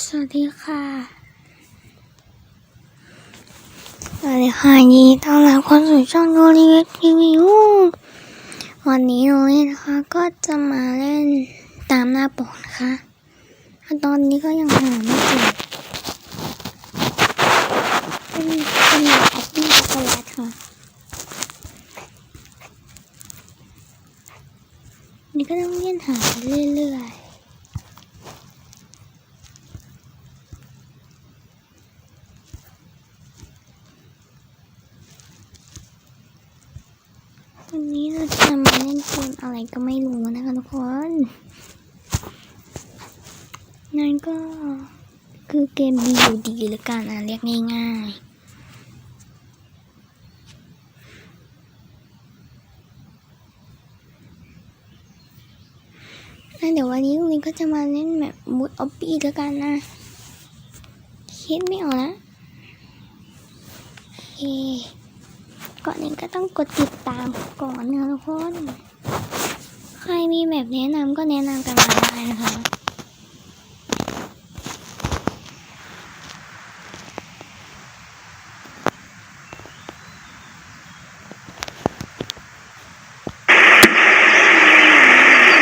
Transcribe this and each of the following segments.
สวัสดีค่ะ สวัสดีค่ะยินดีต้อนรับเข้าสู่ช่องโนรีเวททีวีวันนี้โนรีนะคะก็จะมาเล่นตามหน้าปกนะคะตอนนี้ก็ยังหาไม่เจอเป็นเป็นแบบออฟฟี่ช็อกโกแลตค่ะ นี่ก็ต้องเล่นหาไปเรื่อยๆ วันนี้เราจะมาเล่นเกมอะไรก็ไม่รู้นะคะทุกคน นั่นก็คือเกม BUD หรือการอ่านเรียกง่ายๆงั้นเดี๋ยววันนี้ลุงลินก็จะมาเล่นแบบมูดออฟปี้แล้วกันนะ คิดไม่ออกนะโอเค ก่อนอื่นก็ต้องกดติดตามก่อนนะทุกคน ใครมีแบบแนะนำก็แนะนำกันมาได้นะคะ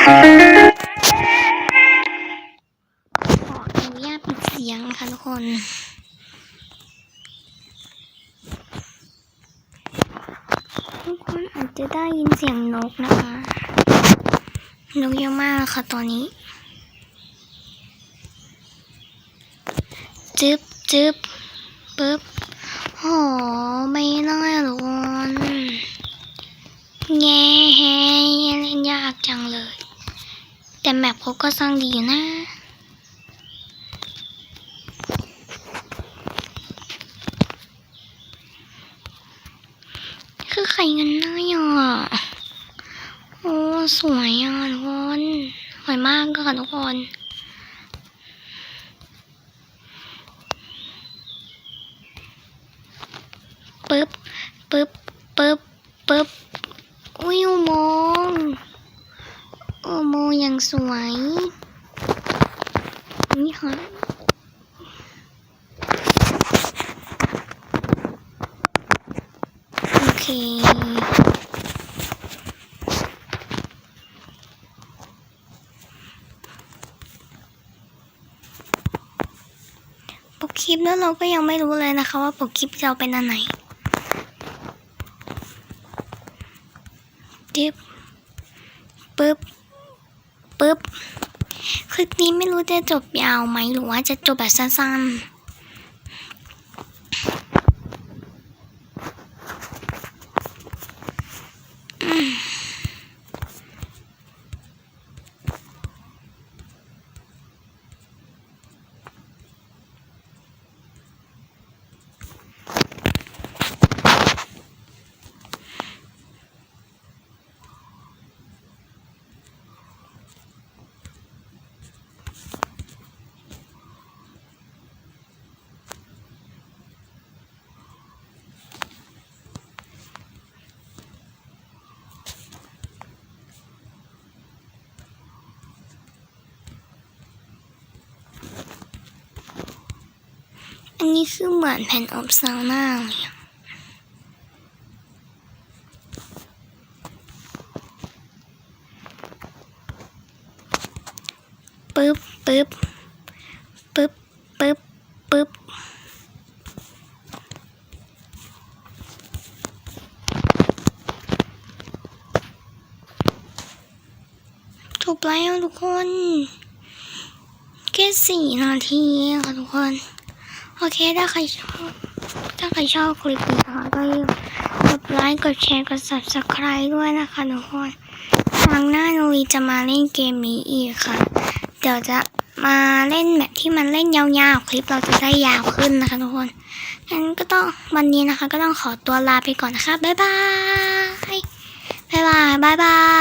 ขออนุญาตปิดเสียงค่ะทุกคน ทุกคนอา จะได้ยินเสียงนกนะคะนกเยอะมากค่ะตอนนี้ จึ๊บจึ๊บปึ๊บโหไม่ได้หรอกนแง่แฮเล่นยากจังเลย แต่แมปเขาก็สร้างดีอยู่นะคือไข่เงิน สวยอะทุกคนสวยมากค่ะทุกคนปึ๊บปึ๊บปึ๊บปึ๊บอุ้ยอุโมงค์อุโมงอย่างสวยนี่ค่ะโอเค ปก คลิปแล้วเราก็ยังไม่รู้เลยนะคะ ว่าปกคลิปเราเป็นอันไหนดิบปึ๊บปึ๊บคลิปนี้ไม่รู้จะจบยาวไหมหรือว่าจะจบแบบสั้นๆ อันนี้คือเหมือนแผ่นอบซาวน่าเลยปึ๊บปึ๊บปึ๊บปึ๊บปึ๊บจบแล้วทุกคนแค่สี่นาทีค่ะทุกคน โอเคถ้าใครชอบ ถ้าใครชอบคลิปนี้นะคะก็อย่าลืมกดไลค์กดแชร์กด subscribe ด้วยนะคะทุกคนครั้งหน้าโนวีจะมาเล่นเกมนี้อีกค่ะ เดี๋ยวจะมาเล่นแบบที่มันเล่นยาวๆ คลิปเราจะได้ยาวขึ้นนะคะทุกคนงั้นก็ต้องวันนี้นะคะ ก็ต้องขอตัวลาไปก่อนนะคะ บ๊ายบาย บ๊ายบาย บ๊ายบาย